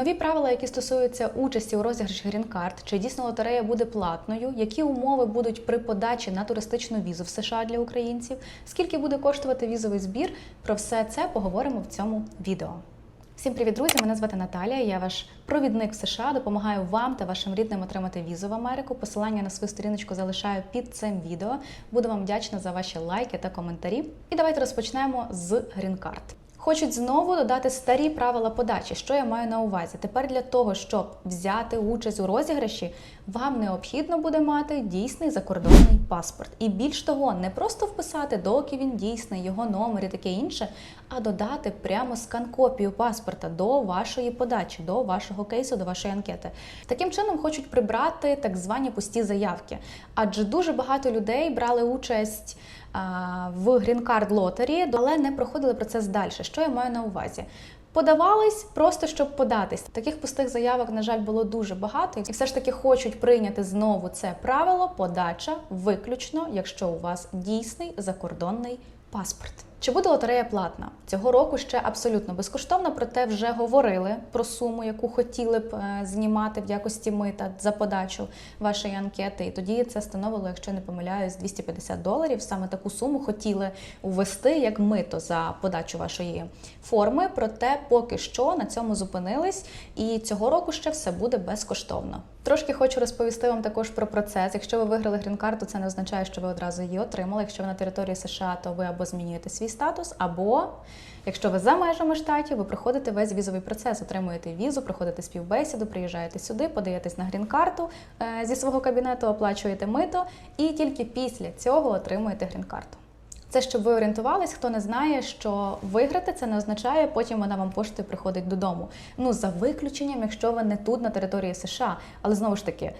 Нові правила, які стосуються участі у розіграші грін-карт, чи дійсно лотерея буде платною, які умови будуть при подачі на туристичну візу в США для українців, скільки буде коштувати візовий збір, про все це поговоримо в цьому відео. Всім привіт, друзі! Мене звати Наталія. Я ваш провідник в США. Допомагаю вам та вашим рідним отримати візу в Америку. Посилання на свою сторіночку залишаю під цим відео. Буду вам вдячна за ваші лайки та коментарі. І давайте розпочнемо з грін-карт. Хочуть знову додати старі правила подачі. Що я маю на увазі? Тепер для того, щоб взяти участь у розіграші, вам необхідно буде мати дійсний закордонний паспорт. І більш того, не просто вписати, доки він дійсний, його номер і таке інше, а додати прямо скан-копію паспорта до вашої подачі, до вашого кейсу, до вашої анкети. Таким чином хочуть прибрати так звані пусті заявки, адже дуже багато людей брали участь в Green Card Lottery, але не проходили процес далі. Що я маю на увазі? Подавались просто щоб податись. Таких пустих заявок, на жаль, було дуже багато, і все ж таки хочуть прийняти знову це правило подача виключно, якщо у вас дійсний закордонний паспорт. Чи буде лотерея платна? Цього року ще абсолютно безкоштовно, проте вже говорили про суму, яку хотіли б е, знімати в якості мита за подачу вашої анкети. І тоді це становило, якщо не помиляюсь, 250 доларів. Саме таку суму хотіли ввести як мито за подачу вашої форми. Проте поки що на цьому зупинились, і цього року ще все буде безкоштовно. Трошки хочу розповісти вам також про процес. Якщо ви виграли грін-карту, це не означає, що ви одразу її отримали. Якщо ви на території США, то ви або змінюєте свій статус, або якщо ви за межами штатів, ви проходите весь візовий процес, отримуєте візу, проходите співбесіду, приїжджаєте сюди, подаєтесь на грін-карту е, зі свого кабінету, оплачуєте мито, і тільки після цього отримуєте грін-карту. Це щоб ви орієнтувались, хто не знає, що виграти це не означає, потім вона вам поштою приходить додому. Ну за виключенням, якщо ви не тут на території США. Але знову ж таки, е,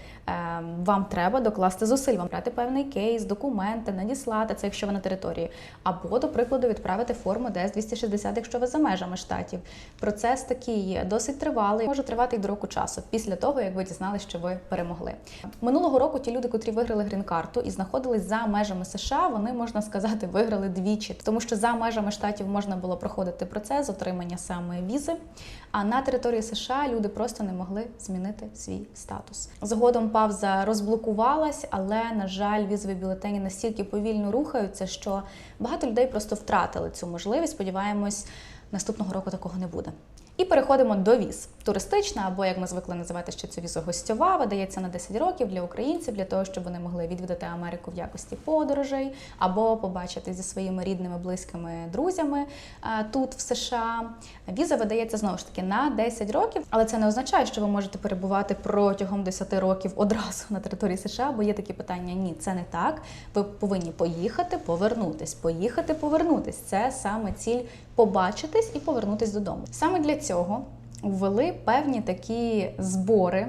вам треба докласти зусиль, вам брати певний кейс, документи, надіслати це, якщо ви на території, або, до прикладу, відправити форму ds 260 якщо ви за межами штатів. Процес такий досить тривалий, може тривати й до року часу, після того як ви дізналися, що ви перемогли. Минулого року ті люди, котрі виграли грін-карту і знаходились за межами США, вони можна сказати виграли двічі, тому що за межами штатів можна було проходити процес отримання саме візи. А на території США люди просто не могли змінити свій статус. Згодом павза розблокувалась, але на жаль, візові бюлетені настільки повільно рухаються, що багато людей просто втратили цю можливість. Сподіваємось, наступного року такого не буде. І переходимо до віз. Туристична, або як ми звикли називати ще цю візу гостьова, видається на 10 років для українців, для того, щоб вони могли відвідати Америку в якості подорожей, або побачити зі своїми рідними, близькими друзями тут, в США. Віза видається знову ж таки на 10 років, але це не означає, що ви можете перебувати протягом 10 років одразу на території США, бо є такі питання: ні, це не так. Ви повинні поїхати, повернутись, поїхати, повернутись. Це саме ціль побачитись і повернутись додому. Саме для цього ввели певні такі збори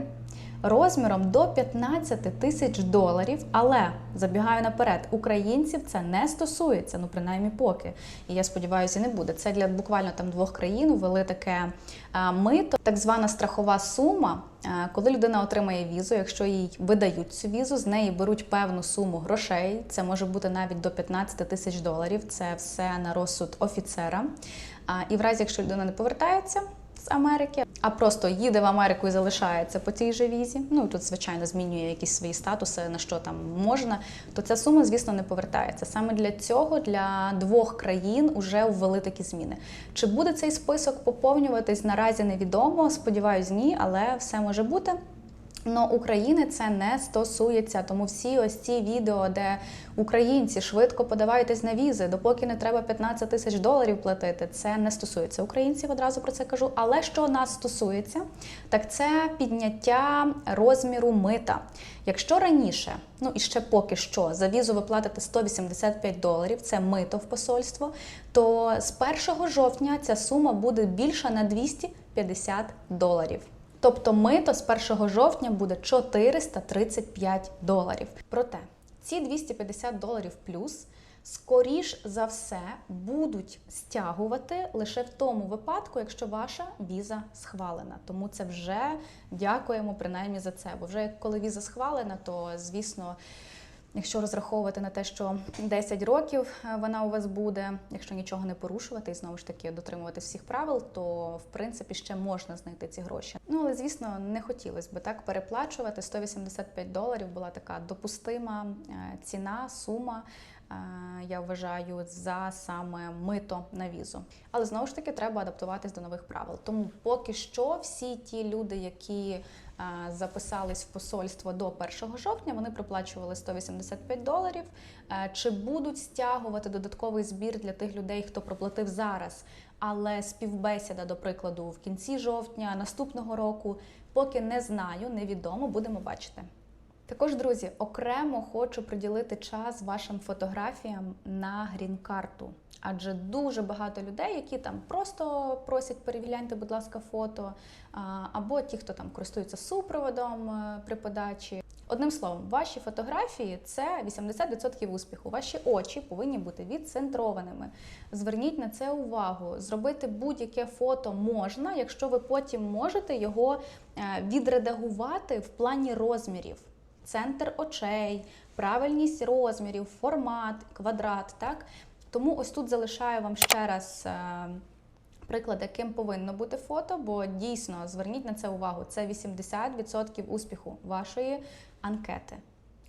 розміром до 15 тисяч доларів. Але забігаю наперед, українців це не стосується, ну принаймні поки. І я сподіваюся, не буде. Це для буквально там двох країн ввели таке а, мито, так звана страхова сума. А, Коли людина отримає візу, якщо їй видають цю візу, з неї беруть певну суму грошей. Це може бути навіть до 15 тисяч доларів. Це все на розсуд офіцера. І в разі, якщо людина не повертається Америки, а просто їде в Америку і залишається по цій же візі. Ну тут, звичайно, змінює якісь свої статуси, на що там можна, то ця сума, звісно, не повертається. Саме для цього для двох країн вже ввели такі зміни. Чи буде цей список поповнюватись наразі невідомо? Сподіваюсь, ні, але все може бути. Но України це не стосується, тому всі ось ці відео, де українці швидко подавайтесь на візи, допоки не треба 15 тисяч доларів платити, це не стосується українців, одразу про це кажу. Але що нас стосується, так це підняття розміру мита. Якщо раніше, ну і ще поки що, за візу ви платите 185 доларів, це мито в посольство, то з 1 жовтня ця сума буде більша на 250 доларів. Тобто мито з 1 жовтня буде 435 доларів. Проте ці 250 доларів плюс, скоріш за все, будуть стягувати лише в тому випадку, якщо ваша віза схвалена. Тому це вже дякуємо принаймні за це. Бо вже коли віза схвалена, то звісно. Якщо розраховувати на те, що 10 років е, вона у вас буде, якщо нічого не порушувати і знову ж таки дотримувати всіх правил, то в принципі ще можна знайти ці гроші. Ну але звісно, не хотілося би так переплачувати. 185 доларів була така допустима е, ціна, сума. Я вважаю за саме мито на візу. Але знову ж таки треба адаптуватись до нових правил. Тому поки що всі ті люди, які записались в посольство до 1 жовтня, вони проплачували 185 доларів. Чи будуть стягувати додатковий збір для тих людей, хто проплатив зараз? Але співбесіда, до прикладу, в кінці жовтня наступного року, поки не знаю, невідомо, будемо бачити. Також, друзі, окремо хочу приділити час вашим фотографіям на грін-карту. Адже дуже багато людей, які там просто просять перегляньте, будь ласка, фото, або ті, хто там користуються супроводом е, при подачі. Одним словом, ваші фотографії це 80% успіху. Ваші очі повинні бути відцентрованими. Зверніть на це увагу. Зробити будь-яке фото можна, якщо ви потім можете його е, відредагувати в плані розмірів центр очей, правильність розмірів, формат, квадрат. Так? Тому ось тут залишаю вам ще раз е, приклад, яким повинно бути фото, бо дійсно зверніть на це увагу. Це 80% успіху вашої анкети.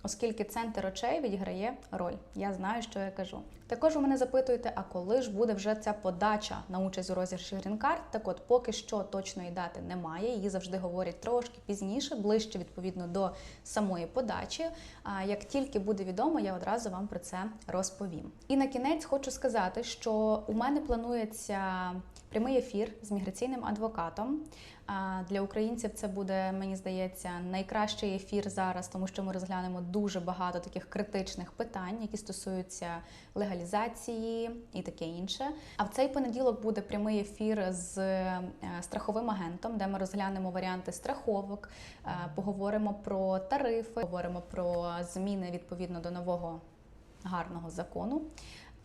Оскільки центр очей відіграє роль, я знаю, що я кажу. Також у мене запитуєте, а коли ж буде вже ця подача на участь у розіграші грін-карт? Так от, поки що точної дати немає. Її завжди говорять трошки пізніше, ближче відповідно до самої подачі. А як тільки буде відомо, я одразу вам про це розповім. І на кінець хочу сказати, що у мене планується прямий ефір з міграційним адвокатом. Для українців це буде, мені здається, найкращий ефір зараз, тому що ми розглянемо дуже багато таких критичних питань, які стосуються легалізації і таке інше. А в цей понеділок буде прямий ефір з е, страховим агентом, де ми розглянемо варіанти страховок, е, поговоримо про тарифи, говоримо про зміни відповідно до нового гарного закону.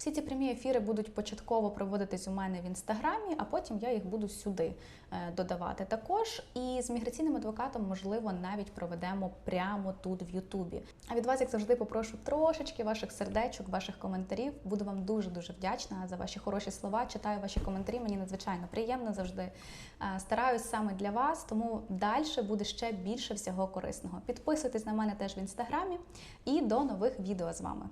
Всі ці прямі ефіри будуть початково проводитись у мене в інстаграмі, а потім я їх буду сюди е, додавати. Також і з міграційним адвокатом, можливо, навіть проведемо прямо тут в Ютубі. А від вас, як завжди, попрошу трошечки ваших сердечок, ваших коментарів. Буду вам дуже дуже вдячна за ваші хороші слова. Читаю ваші коментарі. Мені надзвичайно приємно завжди. Е, Стараюсь саме для вас, тому далі буде ще більше всього корисного. Підписуйтесь на мене теж в інстаграмі і до нових відео з вами.